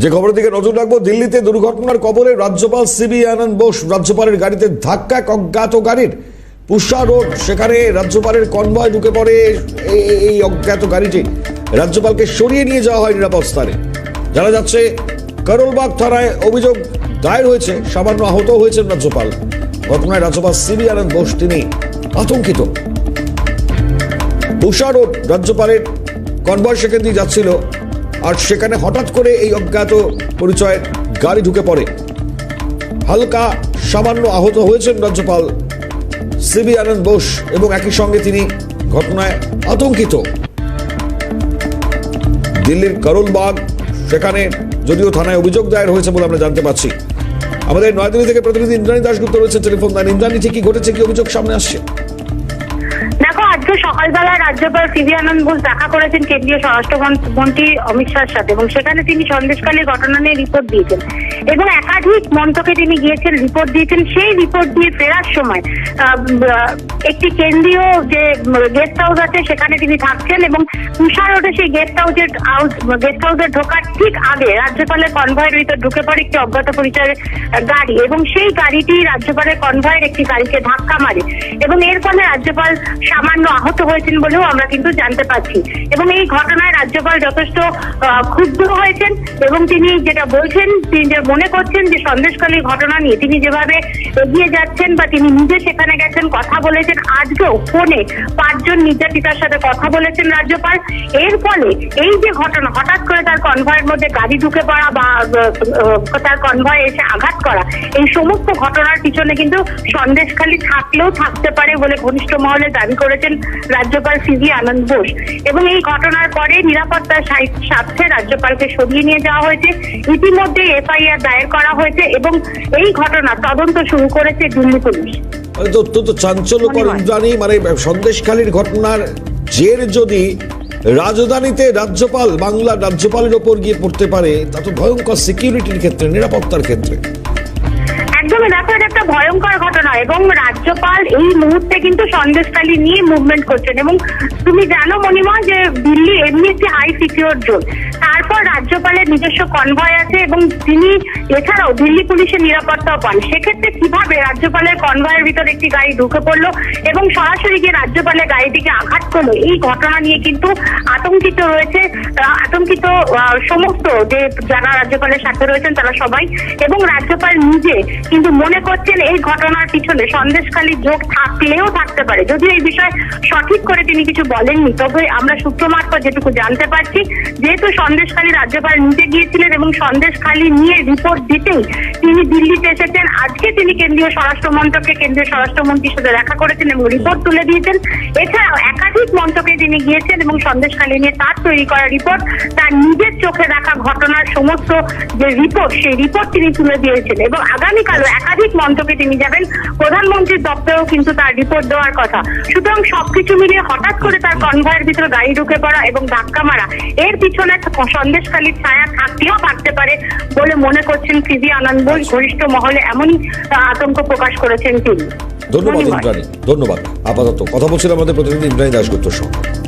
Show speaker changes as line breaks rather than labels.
যে খবরের দিকে নজর রাখব, দিল্লিতে দুর্ঘটনার কবলে রাজ্যপাল সিবি আনন্দ বোস রাজ্যপালের গাড়িতে ধাক্কা অজ্ঞাত গাড়ির। পুষা রোড, সেখানে রাজ্যপালের কনভয় ঢুকে পড়ে এই- অজ্ঞাত গাড়িটি। রাজ্যপালকে সরিয়ে নিয়ে যাওয়া হয় নিরাপদ স্থানে। জানা যাচ্ছে, করলবাগ থানায় অভিযোগ দায়ের হয়েছে, সামান্য আহত হয়েছেন রাজ্যপাল। ঘটনায় রাজ্যপাল সিবি আনন্দ বোস, তিনি আতঙ্কিত। উষা রোড, রাজ্যপালের কনভয় সেখান দিয়ে যাচ্ছিল আর সেখানে হঠাৎ করে এই অজ্ঞাত পরিচয়ের গাড়ি ঢুকে পড়ে। হালকা সামান্য আহত হয়েছেন রাজ্যপাল সিবি আনন্দ বোস এবং একই সঙ্গে তিনি ঘটনায় আতঙ্কিত। দিল্লির করুলবাগ, সেখানে যদিও থানায় অভিযোগ দায়ের হয়েছে বলে আমরা জানতে পারছি। আমাদের নয়াদিল্লি থেকে প্রতিনিধি ইন্দ্রাণী দাসগুপ্ত রয়েছে টেলিফোন লাইন। ইন্দ্রাণী ঠিক কি ঘটেছে কি? অভিযোগ সামনে আসছে।
আজকে সকালবেলা রাজ্যপাল সিভি আনন্দ বোস দেখা করেছেন কেন্দ্রীয় স্বরাষ্ট্রমন্ত্রী অমিত শাহর সাথে এবং সেখানে তিনি সন্দেশকালীর ঘটনা নিয়ে রিপোর্ট দিয়েছেন। এবং একাধিক মন্ত্রকে তিনি গিয়েছেন রিপোর্ট দিয়েছেন। সেই রিপোর্ট দিয়ে ফেরার সময় একটি কেন্দ্রীয় যে গেস্ট হাউস আছে, সেখানে তিনি থাকছেন এবং তুষার রোডে সেই গেস্ট হাউসের হাউস গেস্ট হাউসে ঢোকার ঠিক আগে রাজ্যপালের কনভয়ের ভিতর ঢুকে পড়ে একটি অজ্ঞাত পরিচয়ের গাড়ি এবং সেই গাড়িটি রাজ্যপালের কনভয়ের একটি গাড়িকে ধাক্কা মারে এবং এর ফলে রাজ্যপাল সামান্য আহত হয়েছেন বলেও আমরা কিন্তু জানতে পারছি। এবং এই ঘটনায় রাজ্যপাল যথেষ্ট ক্ষুব্ধ হয়েছেন এবং তিনি যেটা বলছেন, তিনি যে মনে করছেন যে সন্দেশকালীর ঘটনা নিয়ে তিনি যেভাবে এগিয়ে যাচ্ছেন বা তিনি নিজে সেখানে গেছেন, কথা বলেছেন, আজকেও ফোনে পাঁচজন নির্যাতিতার সাথে কথা বলেছেন রাজ্যপাল। এর ফলে এই যে ঘটনা, হঠাৎ করে তার কনভয়ের মধ্যে গাড়ি ঢুকে পড়া বা তার কনভয়ে এসে আঘাত করা, এই সমস্ত ঘটনার পিছনে কিন্তু সন্দেশখালী থাকলেও থাকতে পারে বলে ঘনিষ্ঠ মহলে দাবি করেছেন রাজ্যপাল সিভি আনন্দ বোস। এবং এই ঘটনার পরে নিরাপত্তার স্বার্থে রাজ্যপালকে সরিয়ে নিয়ে যাওয়া হয়েছে। ইতিমধ্যে এফআইআর দায়ের করা হয়েছে এবং এই ঘটনা তদন্ত শুরু করেছে দিল্লি পুলিশ।
অত্যন্ত চাঞ্চল্যকর। ইন্দ্রাণী মানে সন্দেশখালীর ঘটনার জের যদি রাজধানীতে রাজ্যপাল বাংলার রাজ্যপালের ওপর গিয়ে পড়তে পারে তা তো ভয়ঙ্কর সিকিউরিটির ক্ষেত্রে নিরাপত্তার ক্ষেত্রে।
একদমই দেখো এটা একটা ভয়ঙ্কর ঘটনা এবং রাজ্যপাল এই মুহূর্তে কিন্তু সন্দেশকালী নিয়ে মুভমেন্ট করছেন এবং তুমি জানো মনিমা যে দিল্লি এমনি একটি হাই সিকিউর জোন তারপর রাজ্যপালের নিজস্ব কনভয় আছে এবং তিনি এছাড়াও দিল্লি পুলিশের নিরাপত্তাও পান। সেক্ষেত্রে কীভাবে রাজ্যপালের কনভয়ের ভিতর একটি গাড়ি ঢুকে পড়ল এবং সরাসরি গিয়ে রাজ্যপালের গাড়িটিকে আঘাত করল। এই ঘটনা নিয়ে কিন্তু আতঙ্কিত রয়েছে আতঙ্কিত সমস্ত যে যারা রাজ্যপালের সাথে রয়েছেন তারা সবাই এবং রাজ্যপাল নিজে কিন্তু মনে করছেন এই ঘটনার পিছনে সন্দেশখালী যোগ থাকলেও থাকতে পারে। যদিও এই বিষয়ে সঠিক করে তিনি কিছু বলেননি, তবে আমরা সূত্র মারফত যেটুকু জানতে পারছি, যেহেতু সন্দেশখালী রাজ্যপাল নিজে গিয়েছিলেন এবং সন্দেশখালী নিয়ে রিপোর্ট দিতেই তিনি দিল্লিতে এসেছেন, আজকে তিনি কেন্দ্রীয় স্বরাষ্ট্র মন্ত্রকে কেন্দ্রীয় স্বরাষ্ট্রমন্ত্রীর সাথে দেখা করেছেন এবং রিপোর্ট তুলে দিয়েছেন। এছাড়াও একাধিক মন্ত্রকে তিনি গিয়েছেন এবং সন্দেশখালী নিয়ে তার তৈরি করা রিপোর্ট তার নিজের চোখে দেখা ঘটনার সমস্ত যে রিপোর্ট সেই রিপোর্ট তিনি তুলে দিয়েছেন এবং আগামীকালও একাধিক মন্ত্রকে তিনি যাবেন। প্রধানমন্ত্রীর দপ্তরেও কিন্তু তার রিপোর্ট দেওয়ার কথা। সুতরাং সবকিছু মিলিয়ে হঠাৎ করে তার কনভয়ের ভিতরে গাড়ি ঢুকে পড়া এবং ধাক্কা মারা, এর পিছনে সন্দেশখালীর ছায়া থাকলেও থাকতে পারে বলে মনে করছেন সিভি আনন্দ। ঘনিষ্ঠ মহলে এমনই আতঙ্ক প্রকাশ করেছেন তিনি।
ধন্যবাদ। ইন্দ্রাণী। ধন্যবাদ। আপাতত কথা বলছিলাম আমাদের প্রতিনিধি ইন্দ্রাণী দাসগুপ্তর সঙ্গে।